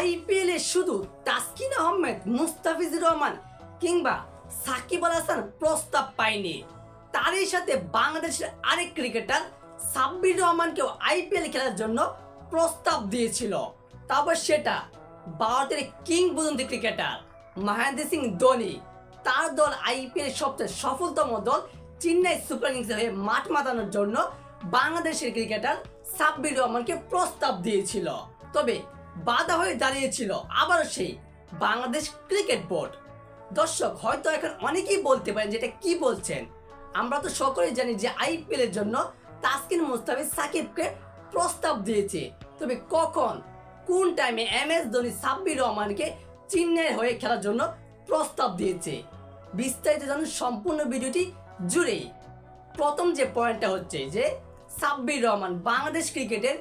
আইপিএলে শুধু তাসকিন আহমেদ, মুস্তাফিজুর রহমান কিংবা সাকিব আল হাসান প্রস্তাব পায়নি। তারই সাথে বাংলাদেশের আরেক ক্রিকেটার সাব্বির রহমানকেও আইপিএল খেলার জন্য প্রস্তাব দিয়েছিল। তারপর সেটা ভারতের কিংবদন্তি ক্রিকেটার মহেন্দ্র সিং ধোনি, তার দল আইপিএল সবচেয়ে সফলতম দল চেন্নাই সুপার কিংসের হয়ে মাঠ মাতানোর জন্য বাংলাদেশের ক্রিকেটার সাব্বির রহমানকে প্রস্তাব দিয়েছিল। তবে বাধা হয়ে দাঁড়িয়েছিল আবারও সেই বাংলাদেশ ক্রিকেট বোর্ড। দর্শক, হয়তো এখন অনেকেই বলতে পারেন যেটা কি বলছেন? আমরা তো সকলেই জানি যে আইপিএল এর জন্য তাসকিন মুস্তাফিজ সাকিবকে প্রস্তাব দিয়েছে। তবে কখন, কোন টাইমে এম এস ধোনি সাব্বির রহমানকে চেন্নাইয়ের হয়ে খেলার জন্য প্রস্তাব দিয়েছে? বিস্তারিত জানুন সম্পূর্ণ ভিডিওটি জুড়েই। প্রথম যে পয়েন্টটা হচ্ছে যে সাব্বির রহমান বাংলাদেশ ক্রিকেটের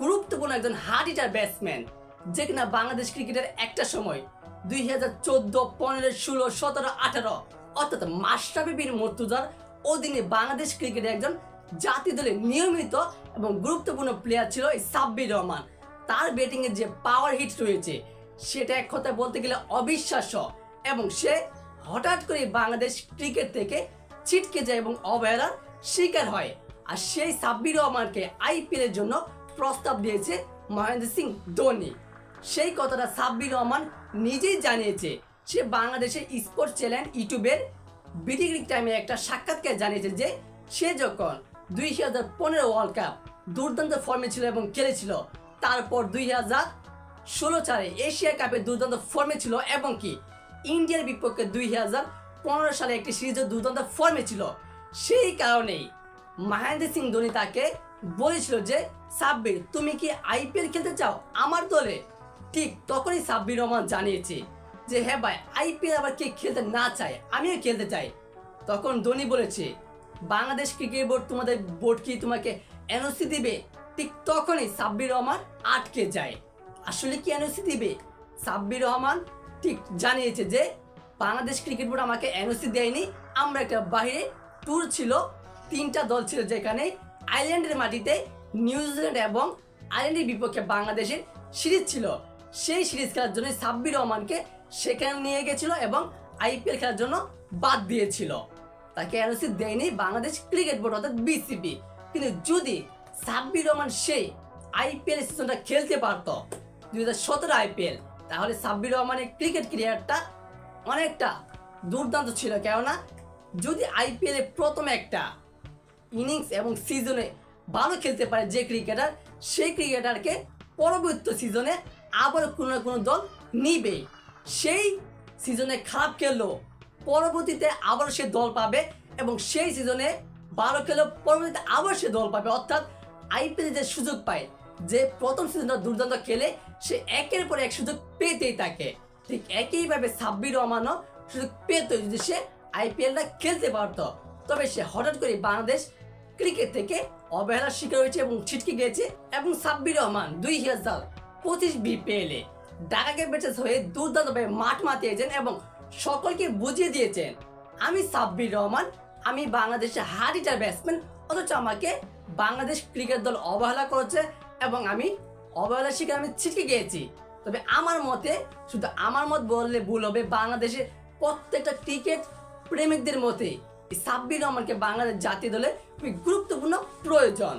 গুরুত্বপূর্ণ একজন হার্ড হিটার ব্যাটসম্যান যে কিনা বাংলাদেশ ক্রিকেটের একটা সময়, দুই হাজার চোদ্দ, পনেরো, ষোলো, সতেরো, আঠারো, অর্থাৎ মাস্টাফি বীর মর্তুজার অধীনে বাংলাদেশ ক্রিকেটের একজন জাতীয় দলের নিয়মিত এবং গুরুত্বপূর্ণ প্লেয়ার ছিল এই সাব্বির রহমান। তার ব্যাটিংয়ে যে পাওয়ার হিট রয়েছে, সেটা এক কথায় বলতে গেলে অবিশ্বাস্য এবং সে হঠাৎ করে বাংলাদেশ ক্রিকেট থেকে ছিটকে যায় এবং অবহেলার শিকার হয়। আর সেই সাব্বির রহমানকে আইপিএল এর জন্য প্রস্তাব দিয়েছে মহেন্দ্র সিং ধোনি। সেই কথাটা সাব্বির রহমান নিজেই জানিয়েছে। সে বাংলাদেশের স্পোর্টস চ্যানেল ইউটিউবের বিডি ক্রিক টাইমে একটা সাক্ষাৎকার জানিয়েছে যে, সে যখন দুই হাজার পনেরো ওয়ার্ল্ড কাপ দুর্দান্ত ফর্মে ছিল এবং খেলেছিল, তারপর দুই হাজার ষোলো সালে এশিয়া কাপে দুর্দান্ত ফর্মে ছিল এবং কি ইন্ডিয়ার বিপক্ষে দুই হাজার পনেরো সালে একটি সিরিজে দুর্দান্ত ফর্মে ছিল। সেই কারণেই মহেন্দ্র সিং ধোনি তাকে বলেছিল যে, সাব্বির, তুমি কি আইপিএল খেলতে চাও? আমার দলে ঠিক তখনই সাব্বির রহমান জানিয়েছে যে হ্যাঁ ভাই আইপিএল আবার কে খেলতে না চায়? আমিও খেলতে চাই। তখন ধোনি বলেছে, বাংলাদেশ ক্রিকেট বোর্ড তোমাদের বোর্ড কি তোমাকে এনওসি দিবে? ঠিক তখনই সাব্বির রহমান আটকে যায়। আসলে কি এনওসি দিবে? সাব্বির রহমান ঠিক জানিয়েছে যে, বাংলাদেশ ক্রিকেট বোর্ড আমাকে এনওসি দেয়নি। আমরা একটা বাইরে ট্যুর ছিল, তিনটা দল ছিল যেখানে আইল্যান্ডের মাটিতে নিউজিল্যান্ড এবং আইল্যান্ডের বিপক্ষে বাংলাদেশের সিরিজ ছিল। সেই সিরিজ খেলার জন্য সাব্বির রহমানকে সেখানে নিয়ে গেছিল এবং আইপিএল খেলার জন্য বাদ দিয়েছিল। তাকে এনওসি দেয়নি বাংলাদেশ ক্রিকেট বোর্ড, অর্থাৎ বিসিবি। কিন্তু যদি সাব্বির রহমান সেই আইপিএল সিজনটা খেলতে পারতো, দুই হাজার সতেরো আইপিএল, তাহলে সাব্বির রহমানের ক্রিকেট ক্রিয়ারটা অনেকটা দুর্দান্ত ছিল। কেননা যদি আইপিএল প্রথম একটা ইনিংস এবং সিজনে ভালো খেলতে পারে যে ক্রিকেটার, সেই ক্রিকেটারকে পরবর্তী সিজনে আবার কোনো না কোনো দল নিবে। সেই সিজনে খারাপ খেললেও পরবর্তীতে আবার সে দল পাবে এবং সেই সিজনে ভালো খেলেও পরবর্তীতে আবার সে দল পাবে। অর্থাৎ আইপিএল যে সুযোগ পায়, যে প্রথম সিজনটা দুর্দান্ত খেলে, সে একের পর এক সুযোগ পেতেই থাকে। ঠিক একইভাবে সাব্বির রহমানও সুযোগ পেত যদি সে আইপিএলটা খেলতে পারতো। তবে সে হঠাৎ করে বাংলাদেশ ক্রিকেট থেকে অবহেলার শিকার হয়েছে এবং ছিটকে গিয়েছে এবং সাব্বির রহমান দুই হাজার পঁচিশ বিপিএলে ঢাকা ক্যাপিটালস হয়ে দুর্দান্তভাবে মাঠ মাতিয়েছেন এবং সকলকে বুঝিয়ে দিয়েছেন। আমি সাব্বির রহমান, আমি বাংলাদেশের হার্ড হিটার ব্যাটসম্যান অথচ আমাকে বাংলাদেশ ক্রিকেট দল অবহেলা করেছে এবং আমি অবহেলার শিকার আমি ছিটকে গিয়েছি। তবে আমার মতে, শুধু আমার মত বললে ভুল হবে, বাংলাদেশের প্রত্যেকটা ক্রিকেট প্রেমিকদের মতে সাব্বির রহমানকে বাংলাদেশ জাতীয় দলে খুবই গুরুত্বপূর্ণ প্রয়োজন।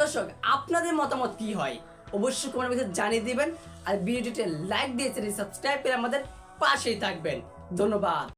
দর্শক, আপনাদের মতামত কি হয়? অবশ্যই কমেন্ট বক্সে জানিয়ে দিবেন। আর ভিডিওটিতে লাইক দিয়ে সাবস্ক্রাইব করে আমাদের পাশেই থাকবেন। ধন্যবাদ।